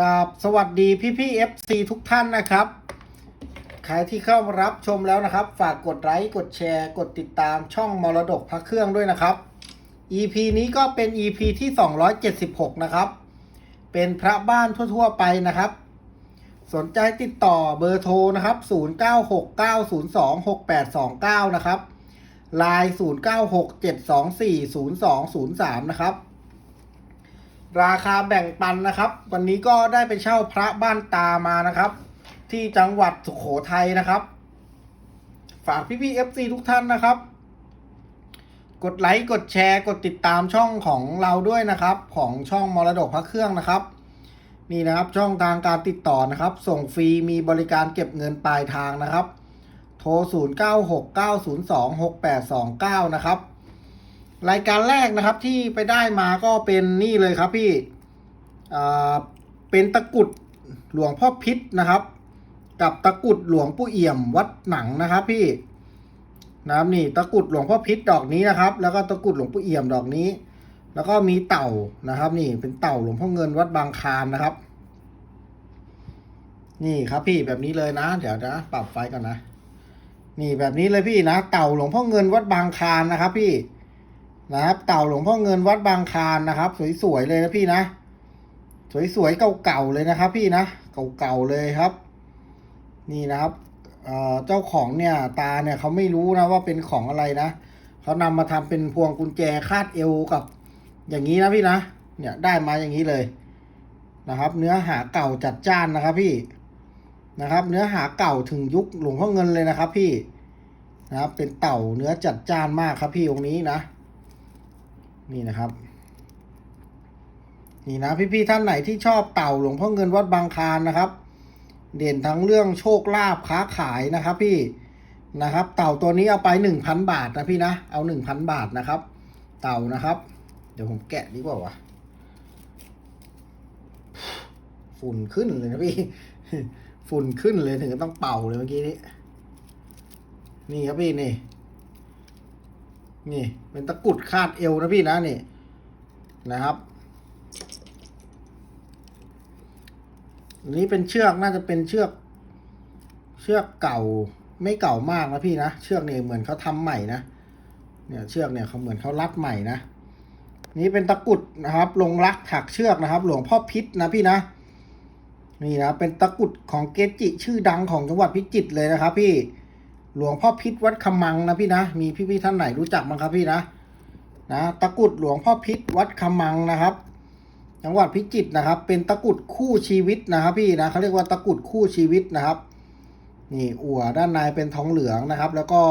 กับสวัสดีพี่พี่เอฟซีทุกท่านนะครับใครที่เข้ามารับชมแล้วนะครับ ฝากกดไลค์กดแชร์ กดติดตามช่องมรดกพระเครื่องด้วยนะครับ EP นี้ก็เป็น EP ที่ 276 นะครับ เป็นพระบ้านทั่วๆไปนะครับ สนใจติดต่อเบอร์โทรนะครับ 0969026829 นะครับ ไลน์0967240203 นะครับ ราคาแบ่งปันนะครับ วันนี้ก็ได้ไปเช่าพระบ้านตามานะครับ ที่จังหวัดสุขโขทัยนะครับ ฝากพี่พี่เอฟซีทุกท่านนะครับ กดไลค์กดแชร์กดติดตามช่องของเราด้วยนะครับ ของช่องมรดกพระเครื่องนะครับ นี่นะครับช่องทางการติดต่อนะครับ ส่งฟรีมีบริการเก็บเงินปลายทางนะครับ โทร 0969026829 นะครับ รายการแรกนะครับที่ไปได้มาก็เป็นนี่เลยครับพี่เป็นตะกุดหลวงพ่อพิษนะครับ กับตะกุดหลวงปู่เอี่ยมวัดหนังนะครับพี่นะครับนี่ตะกุดหลวงพ่อพิษดอกนี้นะครับ แล้วก็ตะกุดหลวงปู่เอี่ยมดอกนี้ แล้วก็มีเต่านะครับ นี่เป็นเต่าหลวงพ่อเงินวัดบางคานนะครับ นี่ครับพี่แบบนี้เลยนะ เดี๋ยวนะ ปรับไฟก่อนนะ นี่แบบนี้เลยพี่นะ เต่าหลวงพ่อเงินวัดบางคานนะครับ พี่ นะครับเต่าหลวงพ่อเงินวัดบางคานนะครับ สวยๆเลยนะพี่นะ สวยๆเก่าๆเลยนะครับ พี่นะเก่าๆเลยครับ นี่นะครับเอ่อเจ้าของเนี่ยตาเนี่ยเขาไม่รู้นะว่าเป็นของอะไรนะเขานำมาทำเป็นพวงกุญแจคาดเอวกับ อย่างนี้นะพี่นะเนี่ยได้มาอย่างนี้เลยนะครับ เนื้อหาเก่าจัดจ้านนะครับ พี่นะครับ เนื้อหาเก่าถึงยุคหลวงพ่อเงินเลยนะครับ พี่นะครับเป็นเต่าเนื้อจัดจ้านมากครับพี่องค์นี้นะ นี่นะครับ นี่นะพี่ๆท่านไหนที่ชอบเต่าหลวงพ่อเงินวัดบางคานนะครับ เด่นทั้งเรื่องโชคลาภค้าขายนะครับ พี่นะครับ เต่าตัวนี้เอาไปหนึ่งพันบาทนะพี่นะเอาหนึ่งพันบาทนะครับ เต่านะครับ เดี๋ยวผมแกะดีกว่าวะฝุ่นขึ้นเลยนะพี่ฝุ่นขึ้นเลยถึงต้องเป่าเลยเมื่อกี้นี้ นี่ครับพี่นี่ นี่ เป็นตะกุดคาดเอวนะพี่นะนี่นะครับอันนี้เป็นเชือกน่าจะเป็นเชือก เชือกเก่าไม่เก่ามากนะพี่นะเชือกเนี่ยเหมือนเขาทำใหม่นะเนี่ยเชือกเนี่ยเขาเหมือนเขารัดใหม่นะนี่เป็นตะกุดนะครับ ลงรักถักเชือกนะครับ หลวงพ่อพิษนะพี่นะนี่นะเป็นตะกุดของเกจิชื่อดังของจังหวัดพิจิตรเลยนะครับ พี่ หลวงพ่อพิษวัดคำมังนะพี่นะ มีพี่ๆท่านไหนรู้จักบ้างครับพี่นะนะตะกุดหลวงพ่อพิษวัดคำมังนะครับ จังหวัดพิจิตรนะครับ เป็นตะกุดคู่ชีวิตนะครับ พี่นะเขาเรียกว่าตะกุดคู่ชีวิตนะครับนี่อัวด้านในเป็นทองเหลืองนะครับ แล้วก็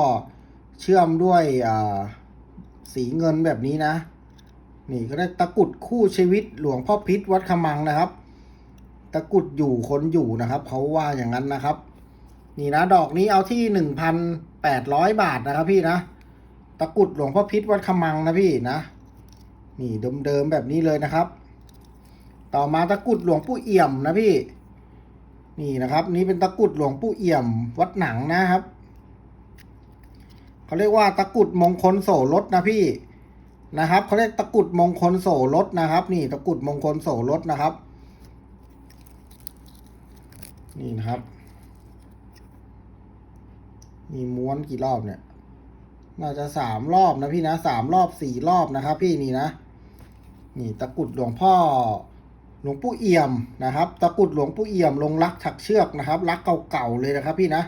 เชื่อมด้วยอ่าสีเงินแบบนี้นะ นี่ก็เรียกตะกุดคู่ชีวิตหลวงพ่อพิษวัดคำมังนะครับ ตะกุดอยู่คนอยู่นะครับเขาว่าอย่างนั้นนะครับ นี่นะดอกนี้เอาที่หนึ่งพันแปดร้อยบาทนะครับพี่นะ ตะกุดหลวงพ่อพิษวัดขมังนะพี่นะ นี่เดิมๆแบบนี้เลยนะครับ ต่อมาตะกุดหลวงปู่เอี่ยมนะพี่ นี่นะครับ นี่เป็นตะกุดหลวงปู่เอี่ยมวัดหนังนะครับเขาเรียกว่าตะกุดมงคลโสรถนะพี่นะครับเขาเรียกตะกุดมงคลโสรถนะครับ นี่ตะกุดมงคลโสรถนะครับ นี่นะครับ มีม้วนกี่รอบเนี่ย น่าจะสามรอบนะพี่นะสามรอบสี่รอบนะครับพี่นี่นะ นี่ตะกุดหลวงพ่อหลวงปู่เอี่ยมนะครับ ตะกุดหลวงปู่เอี่ยมลงรักถักเชือกนะครับรักเก่าๆเลยนะครับ พี่นะ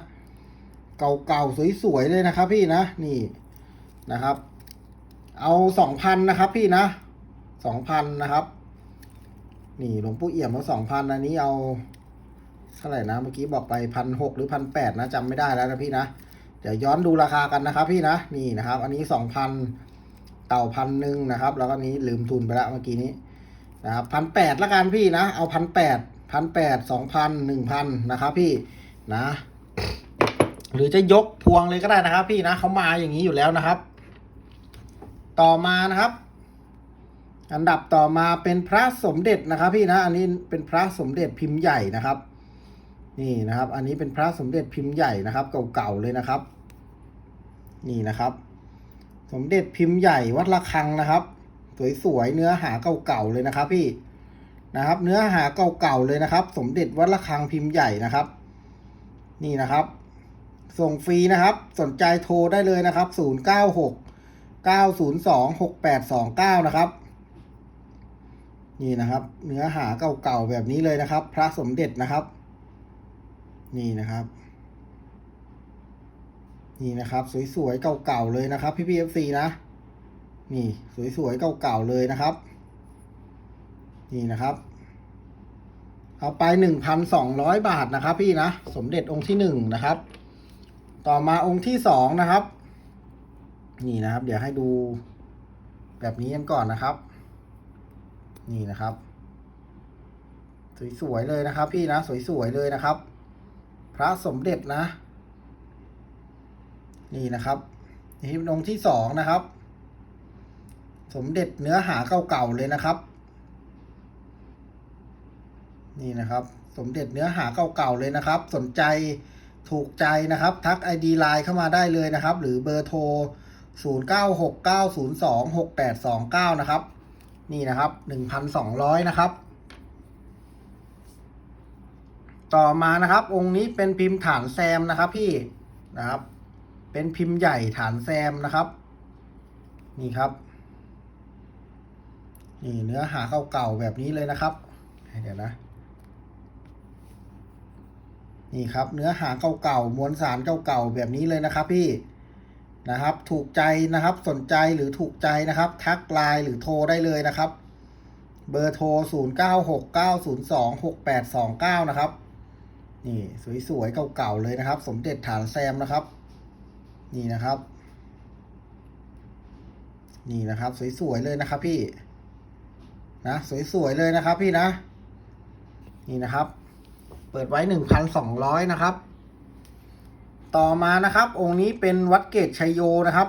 เก่าๆสวยๆเลยนะครับ พี่นะนี่นะครับ เอาสองพันนะครับ พี่นะสองพันนะครับ นี่หลวงปู่เอี่ยมเอาสองพันอันนี้เอาเท่าไหร่นะเมื่อกี้บอกไปพันหกหรือพันแปดนะจำไม่ได้แล้วนะพี่นะ เดี๋ยวย้อนดูราคากันนะครับ พี่นะนี่นะครับ อันนี้สองพันเต่าพันหนึ่งนะครับ แล้วก็นี้ลืมทุนไปแล้วเมื่อกี้นี้นะครับพันแปดละกันพี่นะ เอาพันแปดพันแปดสองพันหนึ่งพันนะครับ พี่นะ หรือจะยกพวงเลยก็ได้นะครับ พี่นะเขามาอย่างนี้อยู่แล้วนะครับ ต่อมานะครับ อันดับต่อมาเป็นพระสมเด็จนะครับ พี่นะ อันนี้เป็นพระสมเด็จพิมพ์ใหญ่นะครับ นี่นะครับ อันนี้เป็นพระสมเด็จพิมพ์ใหญ่นะครับ เก่าๆเลยนะครับ นี่นะครับ สมเด็จพิมพ์ใหญ่วัดระฆังนะครับ สวยๆเนื้อหาเก่าๆเลยนะครับ พี่นะครับ เนื้อหาเก่าๆเลยนะครับ สมเด็จวัดระฆังพิมพ์ใหญ่นะครับ นี่นะครับ ส่งฟรีนะครับ สนใจโทรได้เลยนะครับ096 902 6829นะครับนี่นะครับ เนื้อหาเก่าๆแบบนี้เลยนะครับ พระสมเด็จนะครับ นี่นะครับ นี่นะครับ สวยๆเก่าๆเลยนะครับ พี่พีเอฟซีนะ นี่สวยๆเก่าๆเลยนะครับ นี่นะครับ เอาไปหนึ่งพันสองร้อยบาทนะครับ พี่นะ สมเด็จองค์ที่หนึ่งนะครับ ต่อมาองค์ที่สองนะครับ นี่นะครับ เดี๋ยวให้ดูแบบนี้กันก่อนนะครับ นี่นะครับ สวยๆเลยนะครับ พี่นะ สวยๆเลยนะครับ พระสมเด็จนะ นี่นะครับนี่เป็นองค์ที่สองนะครับ สมเด็จเนื้อหาเก่าๆเลยนะครับ นี่นะครับ สมเด็จเนื้อหาเก่าๆเลยนะครับ สนใจถูกใจนะครับ ทัก ID ไลน์เข้ามาได้เลยนะครับ หรือเบอร์โทร 0969026829 นะครับ นี่นะครับ 1,200 นะครับ ต่อมานะครับ องค์นี้เป็นพิมพ์ฐานแซมนะครับ พี่นะครับ เป็นพิมพ์ใหญ่ฐานแซมนะครับ นี่ครับ นี่เนื้อหาเก่าๆแบบนี้เลยนะครับเดี๋ยวนะนี่ครับเนื้อหาเก่าๆมวลสารเก่าๆแบบนี้เลยนะครับ พี่นะครับ ถูกใจนะครับสนใจหรือถูกใจนะครับ ทักไลน์หรือโทรได้เลยนะครับ เบอร์โทร 0969026829 นะครับ นี่สวยๆเก่าๆเลยนะครับ สมเด็จฐานแซมนะครับ นี่นะครับ นี่นะครับ สวยๆเลยนะครับ พี่นะสวยๆเลยนะครับ พี่นะ นี่นะครับ เปิดไว้หนึ่งพันสองร้อยนะครับ ต่อมานะครับ องค์นี้เป็นวัดเกตชัยโยนะครับ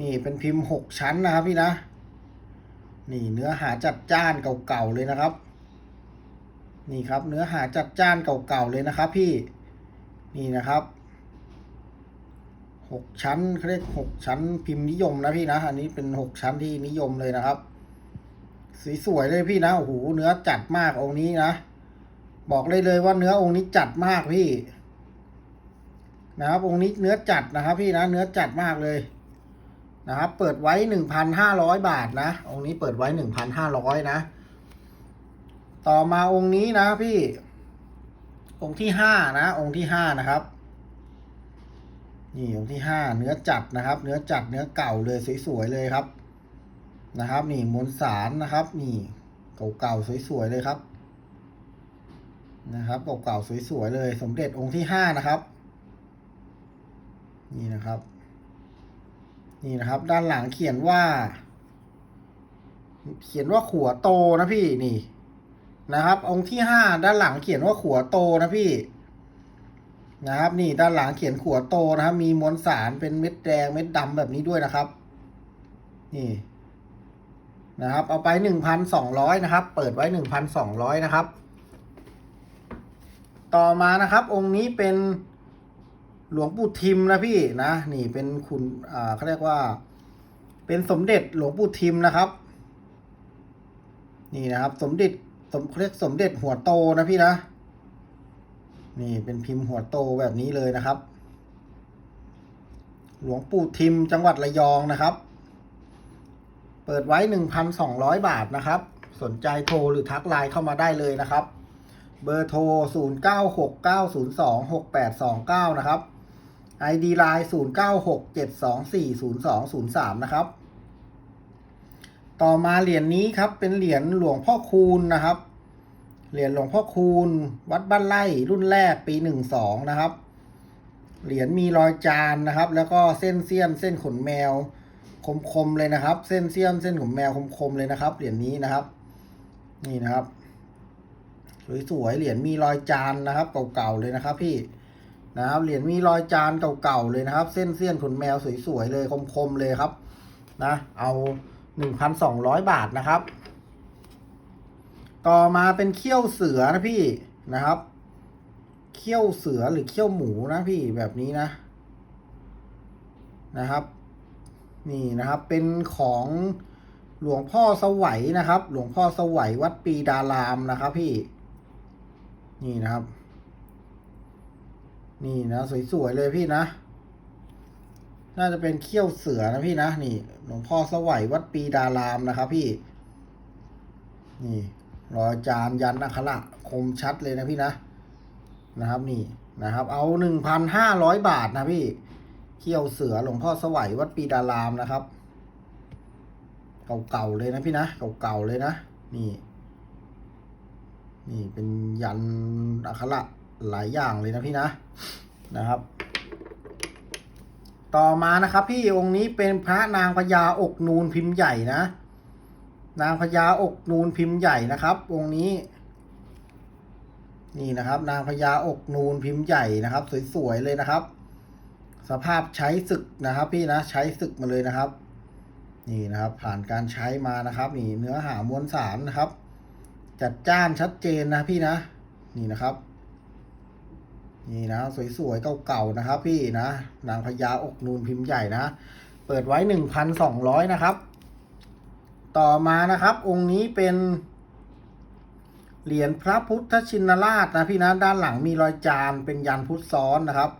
นี่เป็นพิมพ์หกชั้นนะครับ พี่นะ นี่เนื้อหาจัดจ้านเก่าๆเลยนะครับ นี่ครับ เนื้อหาจัดจ้านเก่าๆเลยนะครับพี่นี่นะครับหกชั้นเขาเรียกหกชั้นพิมพ์นิยมนะพี่นะอันนี้เป็นหกชั้นที่นิยมเลยนะครับสสวยๆเลยพี่นะโอ้โหเนื้อจัดมากองค์นี้นะบอกเลยเลยว่าเนื้อองค์นี้จัดมากพี่ นะครับองค์นี้เนื้อจัดนะครับ พี่นะเนื้อจัดมากเลยนะครับ เปิดไว้หนึ่งพันห้าร้อยบาทนะองค์นี้เปิดไว้หนึ่งพันห้าร้อยนะ ต่อมาองค์นี้นะพี่ องค์ที่ห้านะ องค์ที่ห้านะครับ นี่องค์ที่ห้าเนื้อจัดนะครับ เนื้อจัดเนื้อเก่าเลยสวยๆเลยครับ นะครับ นี่มวลสารนะครับ นี่เก่าๆสวยๆเลยครับ นะครับเก่าๆสวยๆเลย สมเด็จองค์ที่ห้านะครับ นี่นะครับ นี่นะครับ ด้านหลังเขียนว่า เขียนว่าขัวโตนะพี่นี่ นะครับ องค์ที่ห้าด้านหลังเขียนว่าขัวโตนะพี่ นะครับ นี่ด้านหลังเขียนขัวโตนะครับ มีมวลสารเป็นเม็ดแดงเม็ดดำแบบนี้ด้วยนะครับ นี่นะครับ เอาไปหนึ่งพันสองร้อยนะครับ เปิดไว้หนึ่งพันสองร้อยนะครับ ต่อมานะครับ องค์นี้เป็นหลวงปู่ทิมนะพี่นะนี่เป็นคุณอ่าเขาเรียกว่า เป็นสมเด็จหลวงปู่ทิมนะครับ นี่นะครับ สมเด็จ สมเรียกสมเด็จหัวโตนะพี่นะ นี่เป็นพิมพ์หัวโตแบบนี้เลยนะครับ หลวงปู่ทิมจังหวัดระยองนะครับ เปิดไว้หนึ่งพันสองร้อยบาทนะครับ สนใจโทรหรือทักไลน์เข้ามาได้เลยนะครับ เบอร์โทร0969026829นย์สองหกแปดสองเก้านะครับ ID ไลน์0967240203 นะครับ ต่อมาเหรียญนี้ครับเป็นเหรียญหลวงพ่อคูณนะครับ เหรียญหลวงพ่อคูณ วัดบ้านไร่รุ่นแรกปี12นะครับ เหรียญมีรอยจานนะครับ แล้วก็เส้นเสี้ยนเส้นขนแมว คมๆเลยนะครับ เส้นเสี้ยนเส้นขนแมวคมๆเลยนะครับ เหรียญนี้นะครับ นี่นะครับสวยๆเหรียญมีรอยจานนะครับเก่าๆเลยนะครับ พี่นะครับเหรียญมีรอยจานเก่าๆเลยนะครับ เส้นเสี้ยนขนแมวสวยๆเลยคมๆเลยครับ นะ เอา หนึ่งพันสองร้อยบาทนะครับ ต่อมาเป็นเขี้ยวเสือนะพี่นะครับ เขี้ยวเสือหรือเขี้ยวหมูนะพี่แบบนี้นะ นะครับ นี่นะครับเป็นของหลวงพ่อสวัยนะครับ หลวงพ่อสวัยวัดปีดารามนะครับ พี่ นี่นะครับ นี่นะสวยๆเลยพี่นะ น่าจะเป็นเขี้ยวเสือนะพี่นะนี่หลวงพ่อสวัยวัดปีดารามนะครับพี่ นี่รอยจานยันอักขระคมชัดเลยนะพี่นะนะครับ นี่นะครับ เอาหนึ่งพันห้าร้อยบาทนะพี่เขี้ยวเสือหลวงพ่อสวัยวัดปีดารามนะครับ เก่าๆเลยนะพี่นะเก่าๆเลยนะนี่ นี่เป็นยันอักขระหลายอย่างเลยนะพี่นะนะครับ ต่อมานะครับ พี่องค์นี้เป็นพระนางพญาอกนูนพิมพ์ใหญ่นะ นางพญาอกนูนพิมพ์ใหญ่นะครับ องค์นี้ นี่นะครับ นางพญาอกนูนพิมพ์ใหญ่นะครับ สวยๆเลยนะครับ สภาพใช้ศึกนะครับ พี่นะใช้ศึกมาเลยนะครับ นี่นะครับ ผ่านการใช้มานะครับ นี่เนื้อหามวลสารนะครับ จัดจ้านชัดเจนนะพี่นะ นี่นะครับ นี่นะ สวยๆเก่าๆนะครับ พี่นะนางพญาอกนูนพิมพ์ใหญ่นะ เปิดไว้หนึ่งพันสองร้อยนะครับ ต่อมานะครับ องค์นี้เป็น เหรียญพระพุทธชินราชนะพี่นะด้านหลังมีรอยจานเป็นยันพุทธซ้อนนะครับ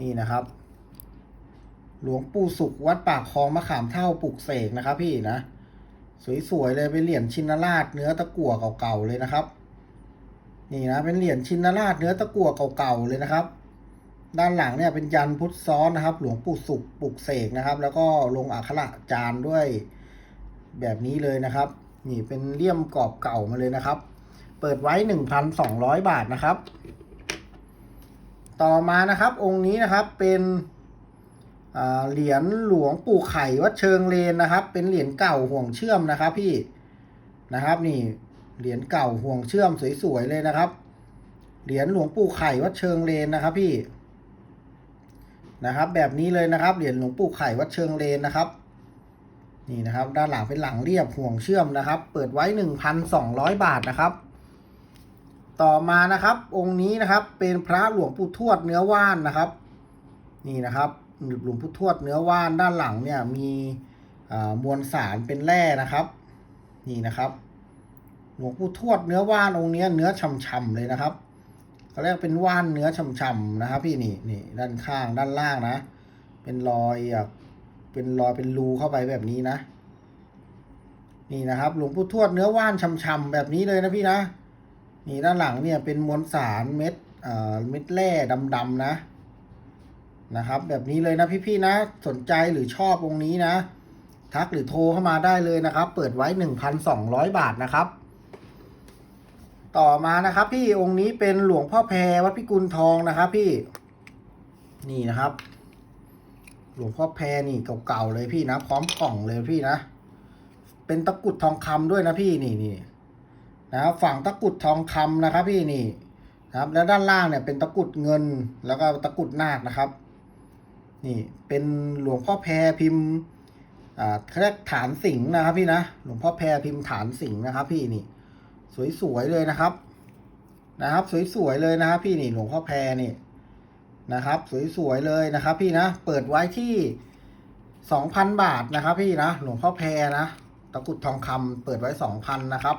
นี่นะครับ หลวงปู่สุขวัดปากคลองมะขามเท่าปลุกเสกนะครับ พี่นะ สวยๆเลยเป็นเหรียญชินราชเนื้อตะกั่วเก่าๆเลยนะครับ นี่นะเป็นเหรียญชินราชเนื้อตะกั่วเก่าๆเลยนะครับ ด้านหลังเนี่ยเป็นยันพุทธซ้อนนะครับ หลวงปู่สุขปลุกเสกนะครับ แล้วก็ลงอักขระจานด้วยแบบนี้เลยนะครับ นี่เป็นเลี่ยมกรอบเก่ามาเลยนะครับ เปิดไว้หนึ่งพันสองร้อยบาทนะครับ ต่อมานะครับองค์นี้นะครับเป็นเหรียญหลวงปู่ไข่วัดเชิงเลนนะครับ เป็นเหรียญเก่าห่วงเชื่อมนะครับ พี่นะครับ นี่ เหรียญเก่าห่วงเชื่อมสวยๆเลยนะครับ เหรียญหลวงปู่ไข่วัดเชิงเลนนะครับพี่ นะครับ แบบนี้เลยนะครับ เหรียญหลวงปู่ไข่วัดเชิงเลนนะครับ นี่นะครับ ด้านหลังเป็นหลังเรียบห่วงเชื่อมนะครับ เปิดไว้หนึ่งพันสองร้อยบาทนะครับ ต่อมานะครับ องค์นี้นะครับ เป็นพระหลวงปู่ทวดเนื้อว่านนะครับ นี่นะครับ หลวงปู่ทวดเนื้อว่านด้านหลังเนี่ยมีมวลสารเป็นแร่นะครับ นี่นะครับ ลวงปู่ทวดเนื้อว่านองค์เนี้ยเนื้อฉ่ำๆเลยนะครับเขาเรียกเป็นว่านเนื้อฉ่ำๆนะครับ พี่นี่นี่ด้านข้างด้านล่างนะ เป็นรอยอะเป็นรอยเป็นรูเข้าไปแบบนี้นะ นี่นะครับ หลวงปู่ทวดเนื้อว่านฉ่ำๆแบบนี้เลยนะพี่นะนี่ด้านหลังเนี่ยเป็นมวลสารเม็ดเอ่อเม็ดแร่ดำๆนะ นะครับ แบบนี้เลยนะพี่ๆนะ สนใจหรือชอบองค์นี้นะ ทักหรือโทรเข้ามาได้เลยนะครับ เปิดไว้หนึ่งพันสองร้อยบาทนะครับ ต่อมานะครับ พี่องค์นี้เป็นหลวงพ่อแพรวัดพิกุลทองนะครับ พี่ นี่นะครับ หลวงพ่อแพรนี่เก่าๆเลยพี่นะ พร้อมกล่องเลยพี่นะ เป็นตะกุดทองคำด้วยนะพี่นี่นี่นะครับฝั่งตะกุดทองคำนะครับ พี่นี่นะครับ แล้วด้านล่างเนี่ยเป็นตะกุดเงินแล้วก็ตะกุดนาคนะครับ นี่เป็นหลวงพ่อแพรพิมพ์อ่าเรียกฐานสิงห์นะครับ พี่นะหลวงพ่อแพรพิมพ์ฐานสิงห์นะครับ พี่นี่ สวยๆเลยนะครับ นะครับ สวยๆเลยนะครับ พี่นี่หลวงพ่อแพรนี่นะครับ สวยๆเลยนะครับ พี่นะเปิดไว้ที่สองพันบาทนะครับ พี่นะหลวงพ่อแพรนะตะกุดทองคำเปิดไว้สองพันนะครับ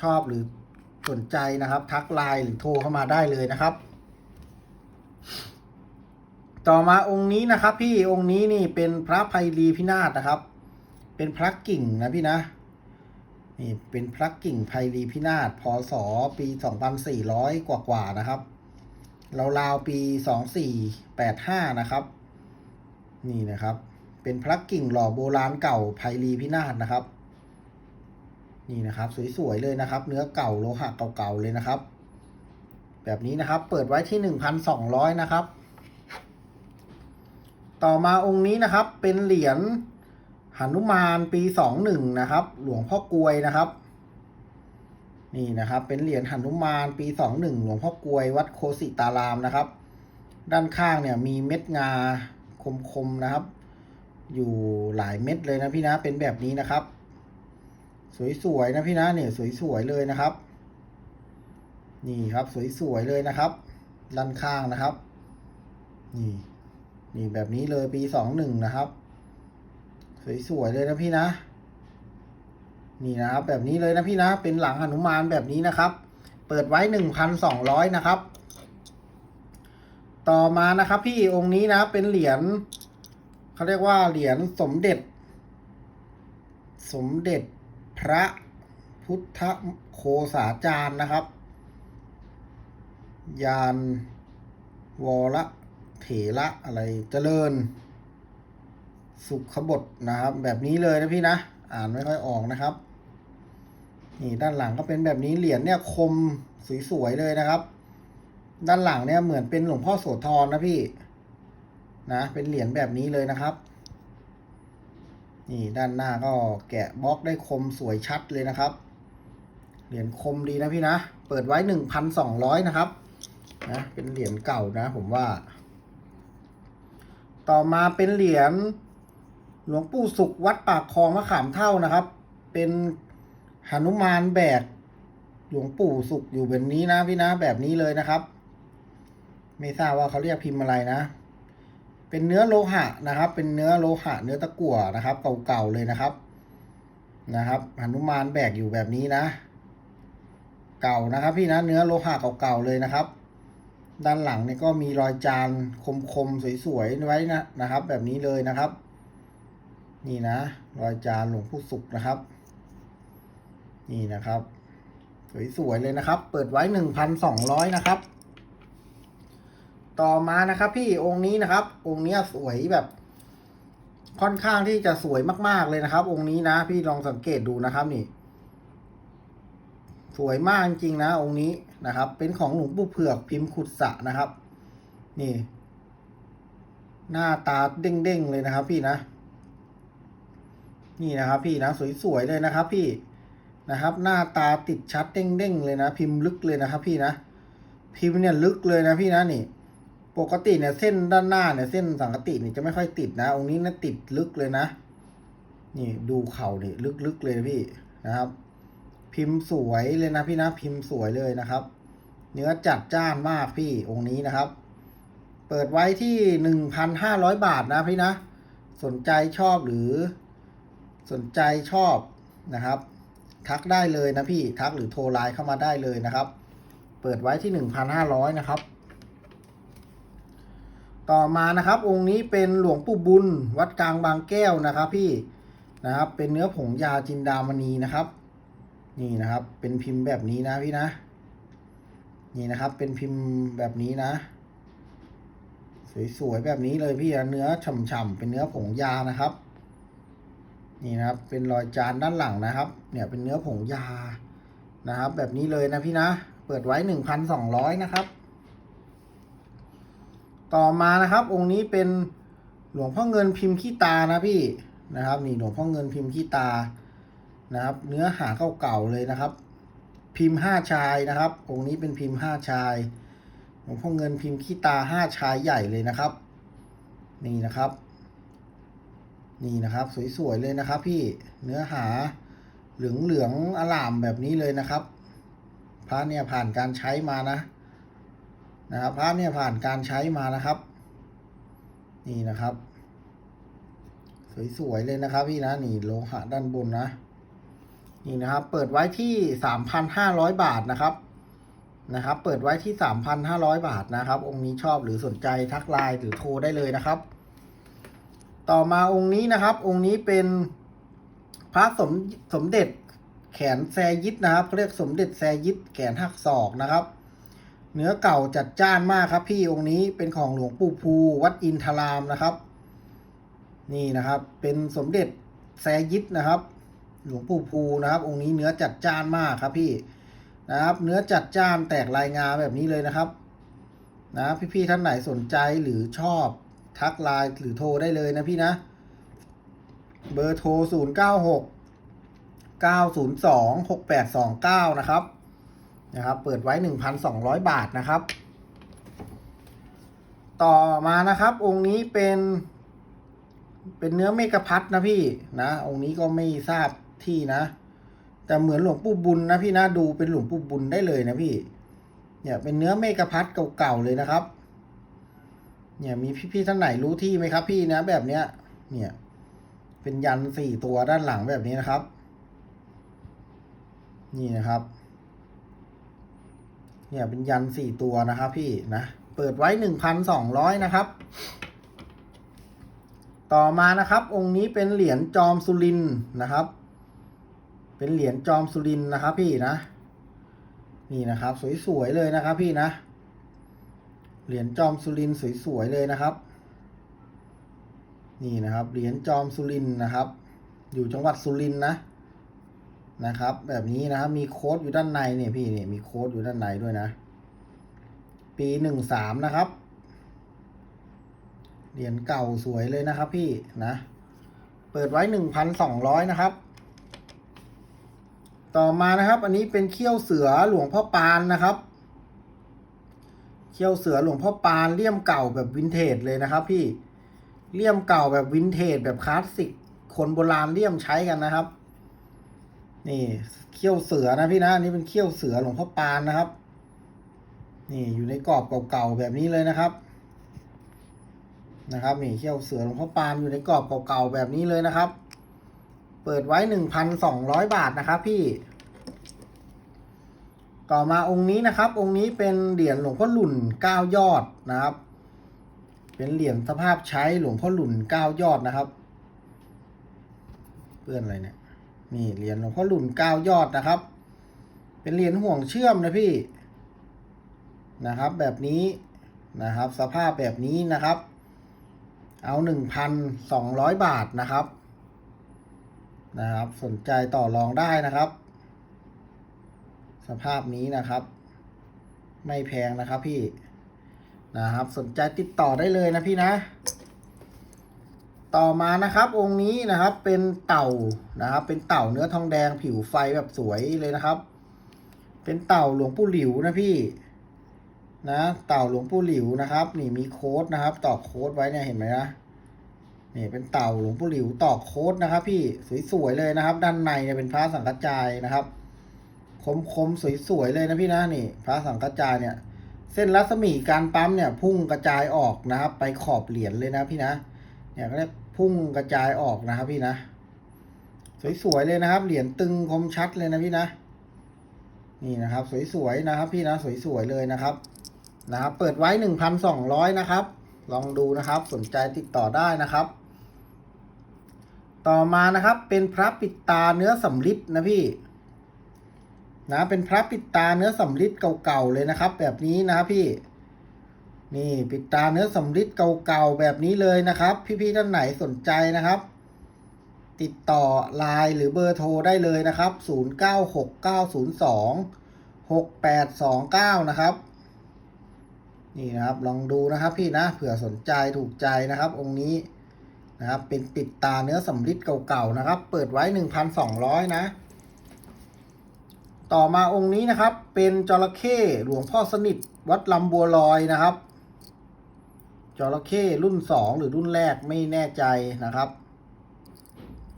ชอบหรือสนใจนะครับ ทักไลน์หรือโทรเข้ามาได้เลยนะครับ ต่อมาองค์นี้นะครับ พี่องค์นี้นี่เป็นพระภัยรีพินาศนะครับ เป็นพระกิ่งนะพี่นะ นี่เป็นพระกิ่งภัยรีพินาศพศปีสองพันสี่ร้อยกว่าๆนะครับราวๆปีสองสี่แปดห้านะครับ นี่นะครับ เป็นพระกิ่งหล่อโบราณเก่าภัยรีพินาศนะครับ นี่นะครับ สวยๆเลยนะครับ เนื้อเก่าโลหะเก่าๆเลยนะครับ แบบนี้นะครับ เปิดไว้ที่หนึ่งพันสองร้อยนะครับ ต่อมาองค์นี้นะครับ เป็นเหรียญ หนุมานปีสองหนึ่งนะครับ หลวงพ่อกลวยนะครับ นี่นะครับ เป็นเหรียญหนุมานปีสองหนึ่งหลวงพ่อกลวยวัดโคสิตารามนะครับ ด้านข้างเนี่ยมีเม็ดงาคมๆนะครับ อยู่หลายเม็ดเลยนะพี่นะเป็นแบบนี้นะครับ สวยๆนะพี่นะเนี่ยสวยๆเลยนะครับ นี่ครับสวยๆเลยนะครับ ด้านข้างนะครับ นี่นี่แบบนี้เลยปีสองหนึ่งนะครับ สวยๆเลยนะพี่นะ นี่นะครับแบบนี้เลยนะพี่นะ เป็นหลังหนุมานแบบนี้นะครับ เปิดไว้หนึ่งพันสองร้อยนะครับ ต่อมานะครับพี่องค์นี้นะเป็นเหรียญเขาเรียกว่าเหรียญสมเด็จ สมเด็จพระพุทธโคสาจารย์นะครับ ยานวรเถระอะไรเจริญ สุขบทนะครับ แบบนี้เลยนะพี่นะ อ่านไม่ค่อยออกนะครับ นี่ด้านหลังก็เป็นแบบนี้เหรียญเนี่ยคมสวยๆเลยนะครับ ด้านหลังเนี่ยเหมือนเป็นหลวงพ่อโสธรนะพี่นะเป็นเหรียญแบบนี้เลยนะครับ นี่ด้านหน้าก็แกะบล็อกได้คมสวยชัดเลยนะครับ เหรียญคมดีนะพี่นะ เปิดไว้หนึ่งพันสองร้อยนะครับนะเป็นเหรียญเก่านะผมว่า ต่อมาเป็นเหรียญ หลวงปู่สุขวัดปากคลองมะขามเท่านะครับ เป็นหนุมานแบกหลวงปู่สุขอยู่แบบนี้นะพี่นะแบบนี้เลยนะครับ ไม่ทราบว่าเขาเรียกพิมพ์อะไรนะ เป็นเนื้อโลหะนะครับ เป็นเนื้อโลหะ เนื้อตะกั่วนะครับเก่าๆเลยนะครับ นะครับหนุมานแบกอยู่แบบนี้นะ เก่านะครับ พี่นะเนื้อโลหะเก่าๆเลยนะครับ ด้านหลังเนี่ยก็มีรอยจานคมๆสวยๆไว้นะนะครับ แบบนี้เลยนะครับ นี่นะรอยจานหลวงปู่สุขนะครับ นี่นะครับ สวยๆเลยนะครับ เปิดไว้หนึ่งพันสองร้อยนะครับ ต่อมานะครับพี่องค์นี้นะครับ องค์นี้สวยแบบค่อนข้างที่จะสวยมากๆเลยนะครับ องค์นี้นะ พี่ลองสังเกตดูนะครับนี่ สวยมากจริงนะ องค์นี้นะครับ เป็นของหลวงปู่เผือกพิมพ์ขุดสะนะครับ นี่ หน้าตาเด้งๆเลยนะครับ พี่นะ นี่นะครับพี่นะสวยๆเลยนะครับพี่นะครับ หน้าตาติดชัดเด้งๆเลยนะ พิมพ์ลึกเลยนะครับ พี่นะพิมพ์เนี่ยลึกเลยนะพี่นะนี่ ปกติเนี่ยเส้นด้านหน้าเนี่ยเส้นสังกติเนี่ยจะไม่ค่อยติดนะองค์นี้นะติดลึกเลยนะ นี่ดูเข่านี่ลึกๆเลยนะพี่นะครับ พิมพ์สวยเลยนะพี่นะพิมพ์สวยเลยนะครับ เนื้อจัดจ้านมากพี่องค์นี้นะครับ เปิดไว้ที่หนึ่งพันห้าร้อยบาทนะพี่นะ สนใจชอบหรือ สนใจชอบนะครับ ทักได้เลยนะพี่ทักหรือโทรไลน์เข้ามาได้เลยนะครับ เปิดไว้ที่หนึ่งพันห้าร้อยนะครับ ต่อมานะครับองค์นี้เป็นหลวงปู่บุญ วัดกลางบางแก้วนะครับพี่นะครับเป็นเนื้อผงยาจินดามณีนะครับ นี่นะครับ เป็นพิมพ์แบบนี้นะพี่นะ นี่นะครับ เป็นพิมพ์แบบนี้นะ สวยๆแบบนี้เลยพี่เนื้อฉ่ำๆเป็นเนื้อผงยานะครับ นี่นะครับ เป็นรอยจานด้านหลังนะครับ เนี่ยเป็นเนื้อผงยานะครับ แบบนี้เลยนะพี่นะ เปิดไว้หนึ่งพันสองร้อยนะครับ ต่อมานะครับ องค์นี้เป็นหลวงพ่อเงินพิมพ์ขี้ตานะพี่นะครับ นี่หลวงพ่อเงินพิมพ์ขี้ตานะครับ เนื้อหาเก่าๆเลยนะครับ พิมพ์ห้าชายนะครับ องค์นี้เป็นพิมพ์ห้าชายหลวงพ่อเงินพิมพ์ขี้ตาห้าชายใหญ่เลยนะครับ นี่นะครับ นี่นะครับ สวยๆเลยนะครับ พี่เนื้อหาเหลืองเหลืองๆอลามแบบนี้เลยนะครับพระเนี่ยผ่านการใช้มานะนะครับพระเนี่ยผ่านการใช้มานะครับ นี่นะครับ สวยๆเลยนะครับ พี่นะนี่โลหะด้านบนนะนี่นะครับ เปิดไว้ที่สามพันห้าร้อยบาทนะครับนะครับ เปิดไว้ที่สามพันห้าร้อยบาทนะครับ องค์นี้ชอบหรือสนใจทักไลน์หรือโทรได้เลยนะครับ ต่อมาองค์นี้นะครับ องค์นี้เป็นพระสมสมเด็จแขนแซยิดนะครับเขาเรียกสมเด็จแซยิดแขนหักศอกนะครับ เนื้อเก่าจัดจ้านมากครับ พี่องค์นี้เป็นของหลวงปู่ภูวัดอินทรามนะครับ นี่นะครับ เป็นสมเด็จแซยิดนะครับ หลวงปู่ภูนะครับ องค์นี้เนื้อจัดจ้านมากครับพี่นะครับ เนื้อจัดจ้านแตกลายงาแบบนี้เลยนะครับ นะพี่ๆท่านไหนสนใจหรือชอบ ทักไลน์หรือโทรได้เลยนะพี่นะ เบอร์โทร 0 9 6 9 0 2 6 8 2 9 นะครับ นะครับ เปิดไว้ 1,200 บาทนะครับ ต่อมานะครับ องค์นี้เป็น เป็นเนื้อเมกะพัดนะพี่นะ องค์นี้ก็ไม่ทราบที่นะ แต่เหมือนหลวงปู่บุญนะพี่นะ ดูเป็นหลวงปู่บุญได้เลยนะพี่ เนี่ยเป็นเนื้อเมกะพัดเก่าๆเลยนะครับ เนี่ยมีพี่ๆท่านไหนรู้ที่ไหมครับ พี่นะแบบเนี้ย เนี่ย เป็นยันสี่ตัวด้านหลังแบบนี้นะครับ นี่นะครับ เนี่ยเป็นยันสี่ตัวนะครับ พี่นะเปิดไว้หนึ่งพันสองร้อยนะครับ ต่อมานะครับ องค์นี้เป็นเหรียญจอมสุรินนะครับ เป็นเหรียญจอมสุรินนะครับ พี่นะ นี่นะครับ สวยๆเลยนะครับ พี่นะ เหรียญจอมสุรินสวยๆเลยนะครับ นี่นะครับ เหรียญจอมสุรินนะครับ อยู่จังหวัดสุรินนะนะครับ แบบนี้นะครับมีโค้ดอยู่ด้านในเนี่ยพี่เนี่ยมีโค้ดอยู่ด้านในด้วยนะ ปีหนึ่งสามนะครับ เหรียญเก่าสวยเลยนะครับพี่นะเปิดไว้หนึ่งพันสองร้อยนะครับ ต่อมานะครับ อันนี้เป็นเขี้ยวเสือหลวงพ่อปานนะครับ เขี้ยวเสือหลวงพ่อปานเลี่ยมเก่าแบบวินเทจเลยนะครับ พี่เลี่ยมเก่าแบบวินเทจแบบคลาสสิกคนโบราณเลี่ยมใช้กันนะครับ นี่เขี้ยวเสือนะพี่นะอันนี่เป็นเขี้ยวเสือหลวงพ่อปานนะครับ นี่อยู่ในกรอบเก่าๆแบบนี้เลยนะครับ นะครับนี่เขี้ยวเสือหลวงพ่อปานอยู่ในกรอบเก่าๆแบบนี้เลยนะครับ เปิดไว้หนึ่งพันสองร้อยบาทนะครับ พี่ ต่อมาองค์นี้นะครับ องค์นี้เป็นเหรียญหลวงพ่อหลุ่นเก้ายอดนะครับ เป็นเหรียญสภาพใช้หลวงพ่อหลุ่นเก้ายอดนะครับเปื้อนอะไรเนี่ยนี่เหรียญหลวงพ่อหลุ่นเก้ายอดนะครับ เป็นเหรียญห่วงเชื่อมนะพี่นะครับ แบบนี้นะครับ สภาพแบบนี้นะครับ เอาหนึ่งพันสองร้อยบาทนะครับนะครับ สนใจต่อรองได้นะครับ สภาพนี้นะครับ ไม่แพงนะครับพี่นะครับ สนใจติดต่อได้เลยนะพี่นะ ต่อมานะครับองค์นี้นะครับเป็นเต่านะครับ เป็นเต่าเนื้อทองแดงผิวไฟแบบสวยเลยนะครับ เป็นเต่าหลวงปู่หลิวนะพี่นะเต่าหลวงปู่หลิวนะครับ นี่มีโค้ดนะครับ ตอกโค้ดไว้เนี่ยเห็นไหมนะนี่เป็นเต่าหลวงปู่หลิวตอกโค้ดนะครับ พี่สวยๆเลยนะครับ ด้านในเนี่ยเป็นพระสังกัจจายนะครับ คมๆสวยๆเลยนะพี่นะนี่พระสังกัจจายเนี่ย เส้นรัศมีการปั๊มเนี่ย พุ่งกระจายออกนะครับ ไปขอบเหรียญเลยนะพี่นะ เนี่ยก็เรียกพุ่งกระจายออกนะครับพี่นะ สวยๆเลยนะครับ เหรียญตึงคมชัดเลยนะพี่นะ นี่นะครับ สวยๆนะครับ พี่นะสวยๆเลยนะครับ นะครับ เปิดไว้หนึ่งพันสองร้อยนะครับ ลองดูนะครับ สนใจติดต่อได้นะครับต่อมานะครับเป็นพระปิดตาเนื้อสำริดนะพี่ นะเป็นพระปิดตาเนื้อสำริดเก่าๆเลยนะครับ แบบนี้นะพี่ นี่ปิดตาเนื้อสำริดเก่าๆแบบนี้เลยนะครับ พี่ๆท่านไหนสนใจนะครับ ติดต่อไลน์หรือเบอร์โทรได้เลยนะครับ 0969026829 นะครับ นี่นะครับลองดูนะครับพี่นะเผื่อสนใจถูกใจนะครับ องค์นี้นะครับ เป็นปิดตาเนื้อสำริดเก่าๆนะครับ เปิดไว้ 1,200 นะ ต่อมาองค์นี้นะครับ เป็นจระเข้หลวงพ่อสนิทวัดลำบัวลอยนะครับจระเข้รุ่นสองหรือรุ่นแรกไม่แน่ใจนะครับ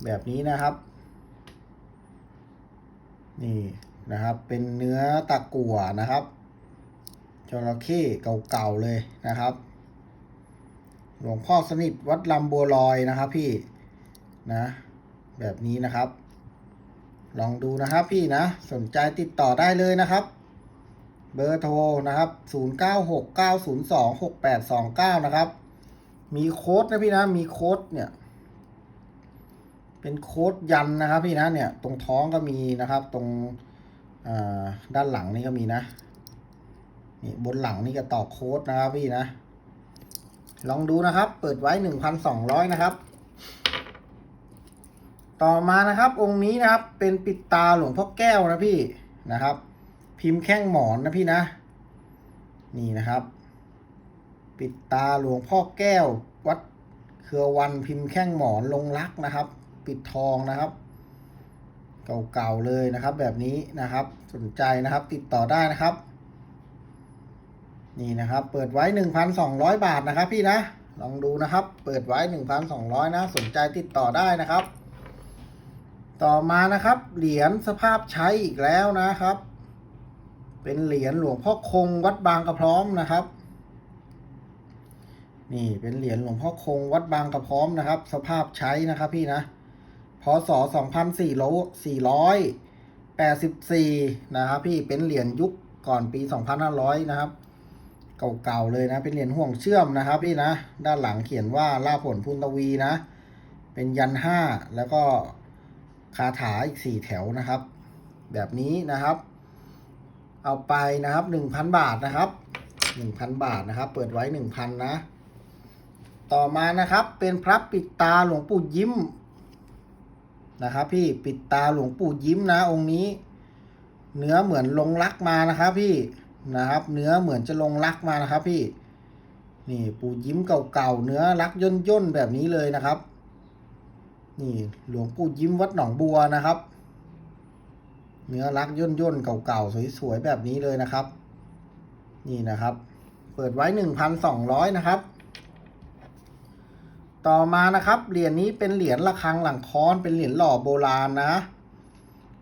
แบบนี้นะครับ นี่นะครับ เป็นเนื้อตะกั่วนะครับจระเข้เก่าๆเลยนะครับ หลวงพ่อสนิทวัดลำบัวลอยนะครับ พี่นะ แบบนี้นะครับ ลองดูนะครับพี่นะ สนใจติดต่อได้เลยนะครับ เบอร์โทรนะครับ 0969026829 นะครับ มีโค้ดนะพี่นะ มีโค้ดเนี่ย เป็นโค้ดยันนะครับพี่นะเนี่ย ตรงท้องก็มีนะครับ ตรงด้านหลังนี่ก็มีนะ นี่บนหลังนี่ก็ต่อโค้ดนะครับพี่นะ ลองดูนะครับ เปิดไว้หนึ่งพันสองร้อยนะครับ ต่อมานะครับองค์นี้นะครับเป็นปิดตาหลวงพ่อแก้วนะพี่นะครับ พิมพ์แข้งหมอนนะพี่นะ นี่นะครับ ปิดตาหลวงพ่อแก้ว วัดเครือวันพิมพ์แข้งหมอนลงรักนะครับ ปิดทองนะครับ เก่าๆเลยนะครับ แบบนี้นะครับสนใจนะครับ ติดต่อได้นะครับ นี่นะครับ เปิดไว้หนึ่งพันสองร้อยบาทนะครับ พี่นะลองดูนะครับ เปิดไว้หนึ่งพันสองร้อยนะ สนใจติดต่อได้นะครับ ต่อมานะครับ เหรียญสภาพใช้อีกแล้วนะครับ เป็นเหรียญหลวงพ่อคงวัดบางกระพร้อมนะครับ นี่เป็นเหรียญหลวงพ่อคงวัดบางกระพร้อมนะครับ สภาพใช้นะครับพี่นะพศสองพันสี่ร้อยสี่ร้อยแ84นะครับพี่เป็นเหรียญยุคก่อนปี2500นะครับเก่าๆเลยนะ เป็นเหรียญห่วงเชื่อมนะครับพี่นะ ด้านหลังเขียนว่าล่าผลพุนตวีนะ เป็นยันห้าแล้วก็ คาถาอีกสี่แถวนะครับ แบบนี้นะครับ เอาไปนะครับหนึ่งพันบาทนะครับหนึ่งพันบาทนะครับ เปิดไว้หนึ่งพันนะ ต่อมานะครับเป็นพระปิดตาหลวงปู่ยิ้มนะครับ พี่ปิดตาหลวงปู่ยิ้มนะองค์นี้ เนื้อเหมือนลงรักมานะครับ พี่นะครับ เนื้อเหมือนจะลงรักมานะครับ พี่นี่ปู่ยิ้มเก่าๆเนื้อรักย่นย่นๆแบบนี้เลยนะครับ นี่หลวงปู่ยิ้มวัดหนองบัวนะครับ เนื้อรักย่นย่นๆเก่าๆสวยๆแบบนี้เลยนะครับ นี่นะครับ เปิดไว้หนึ่งพันสองร้อยนะครับ ต่อมานะครับเหรียญนี้เป็นเหรียญระฆังหลังค้อนเป็นเหรียญหล่อโบราณนะ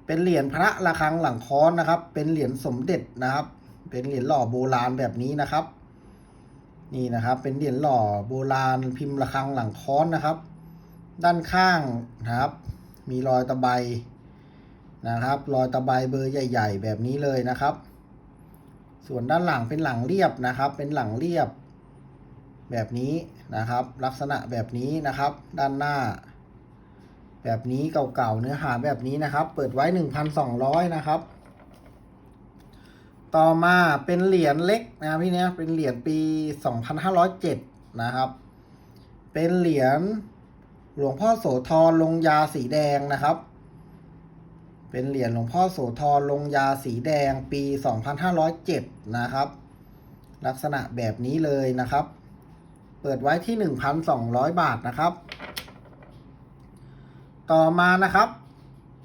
เป็นเหรียญพระระฆังหลังค้อนนะครับ เป็นเหรียญสมเด็จนะครับ เป็นเหรียญหล่อโบราณแบบนี้นะครับ นี่นะครับ เป็นเหรียญหล่อโบราณพิมพ์ระฆังหลังค้อนนะครับ ด้านข้างนะครับ มีรอยตะไบนะครับ รอยตะไบเบอร์ใหญ่ ๆ แบบนี้เลยนะครับ ส่วนด้านหลังเป็นหลังเรียบนะครับ เป็นหลังเรียบ แบบนี้นะครับ ลักษณะแบบนี้นะครับ ด้านหน้า แบบนี้เก่าๆเนื้อหาแบบนี้นะครับ เปิดไว้หนึ่งพันสองร้อยนะครับ ต่อมาเป็นเหรียญเล็กนะพี่เนี้ยเป็นเหรียญปีสองพันห้าร้อยเจ็ดนะครับ เป็นเหรียญ หลวงพ่อโสธรลงยาสีแดงนะครับ เป็นเหรียญหลวงพ่อโสธรลงยาสีแดงปี 2507 นะครับ ลักษณะแบบนี้เลยนะครับ เปิดไว้ที่ 1,200 บาทนะครับ ต่อมานะครับ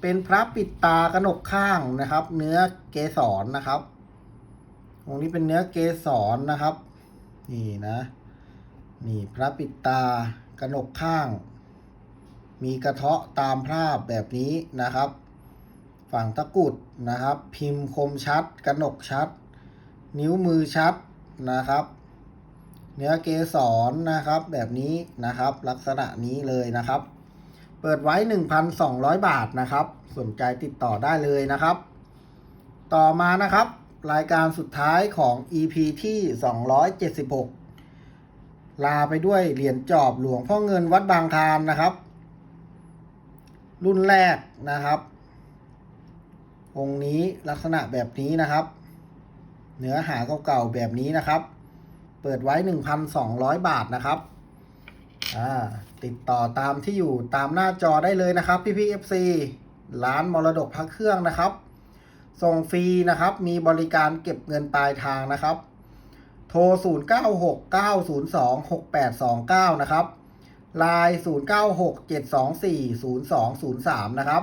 เป็นพระปิดตากระหนกข้างนะครับ เนื้อเกสรนะครับองนี้เป็นเนื้อเกสรนะครับ นี่นะ นี่พระปิดตากระหนกข้าง มีกระเทาะตามภาพแบบนี้นะครับ ฝั่งตะกุดนะครับ พิมพ์คมชัดกระหนกชัด นิ้วมือชัดนะครับ เนื้อเกสรนะครับแบบนี้นะครับ ลักษณะนี้เลยนะครับ เปิดไว้ 1,200 บาทนะครับ สนใจติดต่อได้เลยนะครับ ต่อมานะครับ รายการสุดท้ายของ EP ที่ 276 ลาไปด้วยเหรียญจอบหลวงพ่อเงินวัดบางคานนะครับ รุ่นแรกนะครับ องค์นี้ลักษณะแบบนี้นะครับ เนื้อหาเก่าๆแบบนี้นะครับ เปิดไว้ 1,200 บาทนะครับติดต่อตามที่อยู่ตามหน้าจอได้เลยนะครับพี่พี่ FC ร้านมรดกพระเครื่องนะครับ ส่งฟรีนะครับ มีบริการเก็บเงินปลายทางนะครับ โทร 0969026829 นะครับ ไลน์0967240203 นะครับ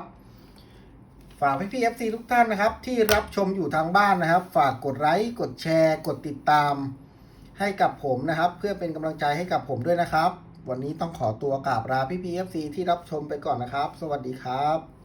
ฝากพี่พี่ FC ทุกท่านนะครับ ที่รับชมอยู่ทางบ้านนะครับ ฝากกดไลค์กดแชร์ กดติดตาม ให้กับผมนะครับ เพื่อเป็นกำลังใจให้กับผมด้วยนะครับ วันนี้ต้องขอตัวกราบลาพี่พี FC ที่รับชมไปก่อนนะครับ สวัสดีครับ